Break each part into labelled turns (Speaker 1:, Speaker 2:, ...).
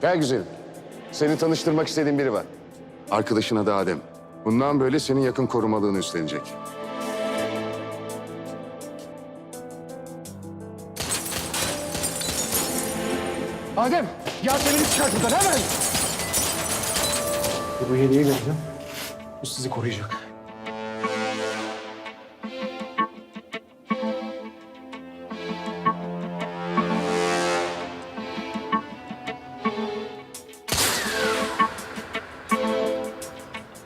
Speaker 1: Gel güzelim. Seni tanıştırmak istediğim biri var. Arkadaşın adı Adem. Bundan böyle senin yakın korumalığını üstlenecek. Adem, Yasemin'i çıkart buradan hemen.
Speaker 2: Bu hediye gördüm. Bu sizi koruyacak.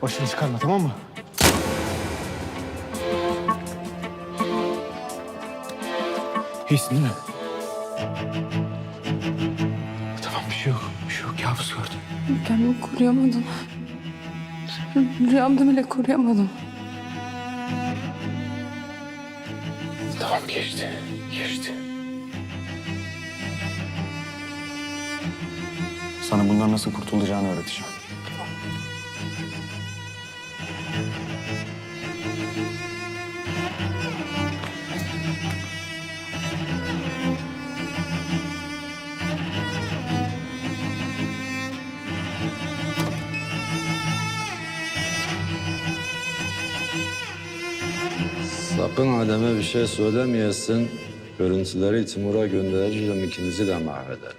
Speaker 2: Başını çıkarma tamam mı? İyisin değil mi? Tamam bir şey yok. Bir şey yok. Kabus gördüm.
Speaker 3: Kendimi koruyamadım. Rüyamda bile koruyamadım.
Speaker 2: Tamam geçti. Geçti. Sana bundan nasıl kurtulacağını öğreteceğim.
Speaker 4: Sakın Adem'e bir şey söylemeyesin. Görüntüleri Timur'a gönderirim ikinizi de mahveder.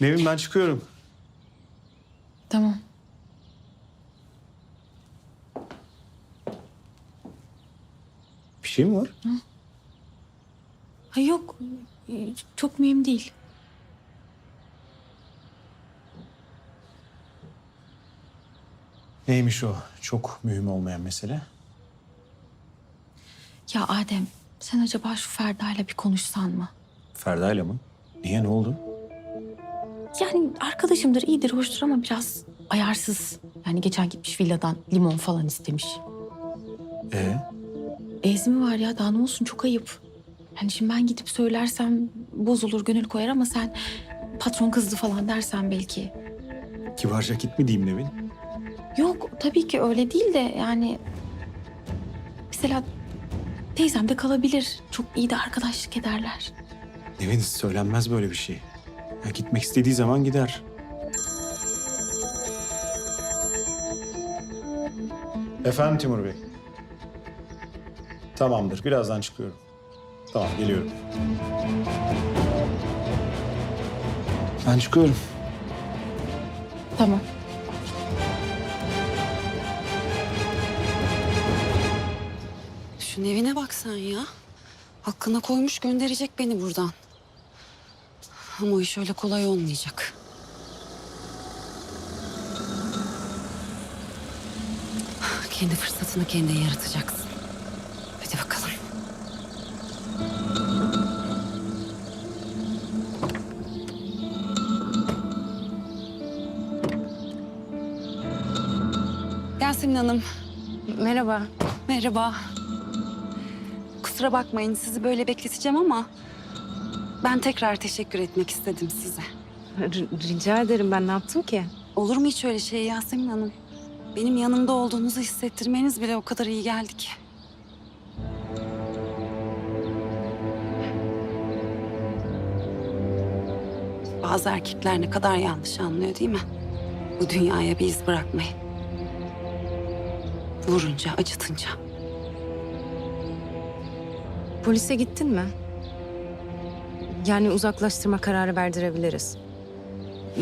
Speaker 2: Nevin ben çıkıyorum.
Speaker 3: Tamam.
Speaker 2: Bir şey mi var?
Speaker 3: Ha yok. Çok mühim değil.
Speaker 2: Neymiş o? Çok mühim olmayan mesele.
Speaker 3: Ya Adem sen acaba şu Ferda'yla bir konuşsan mı?
Speaker 2: Ferda'yla mı? Niye ne oldu?
Speaker 3: Yani arkadaşımdır, iyidir, hoştur ama biraz ayarsız. Yani geçen gitmiş villadan limon falan istemiş.
Speaker 2: Ee,
Speaker 3: Ezmi mi var ya daha ne olsun çok ayıp. Yani şimdi ben gidip söylersem bozulur, gönül koyar ama sen patron kızdı falan dersen belki.
Speaker 2: kibarca git mi diyeyim Nevin?
Speaker 3: Yok tabii ki öyle değil de yani mesela teyzem de kalabilir. Çok iyi de arkadaşlık ederler.
Speaker 2: Nevin söylenmez böyle bir şey. Ya gitmek istediği zaman gider. Efendim Timur Bey. Tamamdır. Birazdan çıkıyorum. Tamam geliyorum. Ben çıkıyorum.
Speaker 3: Tamam.
Speaker 5: Şu evine bak sen ya. Hakkına koymuş gönderecek beni buradan. Ama o iş öyle kolay olmayacak. Kendi fırsatını kendin yaratacaksın. Hadi bakalım. Yasemin Hanım.
Speaker 6: Merhaba.
Speaker 5: Merhaba. Kusura bakmayın sizi böyle bekleteceğim ama... ...ben tekrar teşekkür etmek istedim size.
Speaker 6: R- rica ederim ben ne yaptım ki?
Speaker 5: Olur mu hiç öyle şey Yasemin Hanım? Benim yanımda olduğunuzu hissettirmeniz bile o kadar iyi geldi ki. Bazı erkekler ne kadar yanlış anlıyor değil mi? Bu dünyaya bir iz bırakmayı. Vurunca, acıtınca.
Speaker 6: Polise gittin mi? Yani uzaklaştırma kararı verdirebiliriz.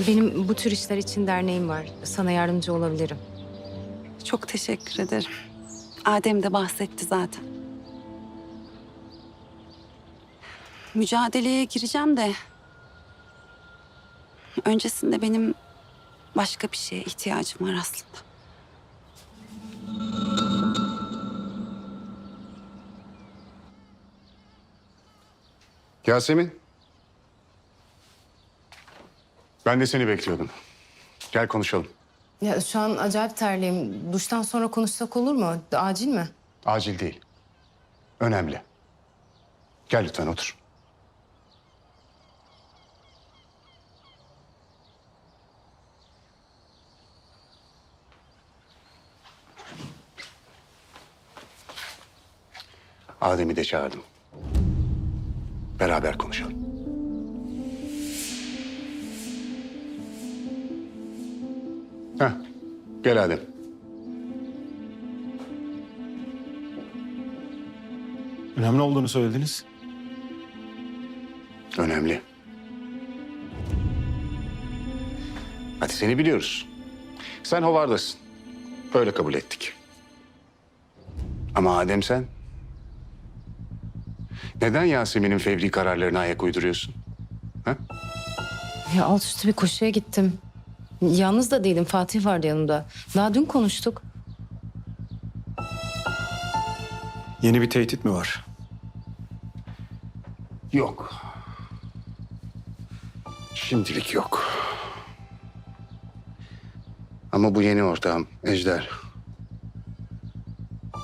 Speaker 6: Benim bu tür işler için derneğim var. Sana yardımcı olabilirim.
Speaker 5: Çok teşekkür ederim. Adem de bahsetti zaten. Mücadeleye gireceğim de... ...öncesinde benim başka bir şeye ihtiyacım var aslında.
Speaker 1: Yasemin. Ben de seni bekliyordum. Gel konuşalım.
Speaker 6: Ya şu an acayip terliyim. Duştan sonra konuşsak olur mu? Acil mi?
Speaker 1: Acil değil. Önemli. Gel lütfen otur. Adem'i de çağırdım. Beraber konuşalım. Heh, gel Adem.
Speaker 2: Önemli olduğunu söylediniz.
Speaker 1: Önemli. Hadi seni biliyoruz. Sen Hovardasın. Öyle kabul ettik. Ama Adem sen... Neden Yasemin'in fevri kararlarına ayak uyduruyorsun? Ha?
Speaker 6: Ya alt üstü bir koşuya gittim. Yalnız da değilim. Fatih vardı yanımda. Daha dün konuştuk.
Speaker 2: Yeni bir tehdit mi var?
Speaker 1: Yok. Şimdilik yok. Ama bu yeni ortağım Ejder.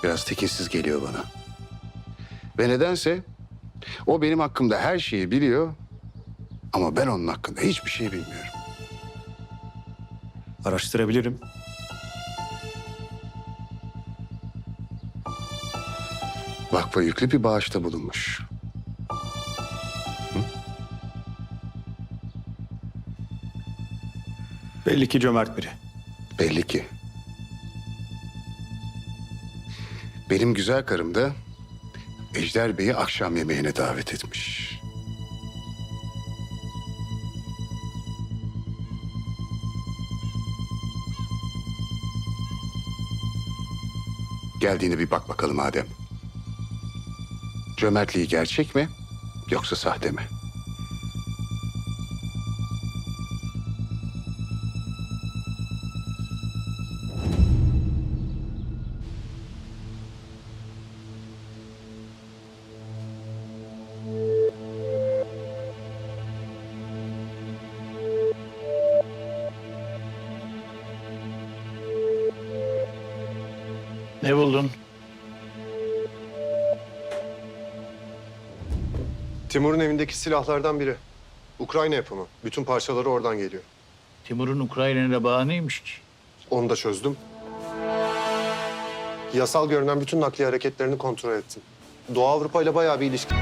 Speaker 1: Biraz tekinsiz geliyor bana. Ve nedense o benim hakkımda her şeyi biliyor. Ama ben onun hakkında hiçbir şey bilmiyorum.
Speaker 2: Araştırabilirim.
Speaker 1: Vakfa yüklü bir bağışta bulunmuş.
Speaker 2: Belli ki cömert biri.
Speaker 1: Belli ki. Benim güzel karım da Ejder Bey'i akşam yemeğine davet etmiş. Geldiğine bir bak bakalım Adem. Cömertliği gerçek mi yoksa sahte mi?
Speaker 7: Ne buldun?
Speaker 8: Timur'un evindeki silahlardan biri. Ukrayna yapımı. Bütün parçaları oradan geliyor.
Speaker 7: Timur'un Ukrayna'yla bağı neymiş ki?
Speaker 8: Onu da çözdüm. Yasal görünen bütün nakliye hareketlerini kontrol ettim. Doğu Avrupa ile bayağı bir ilişki.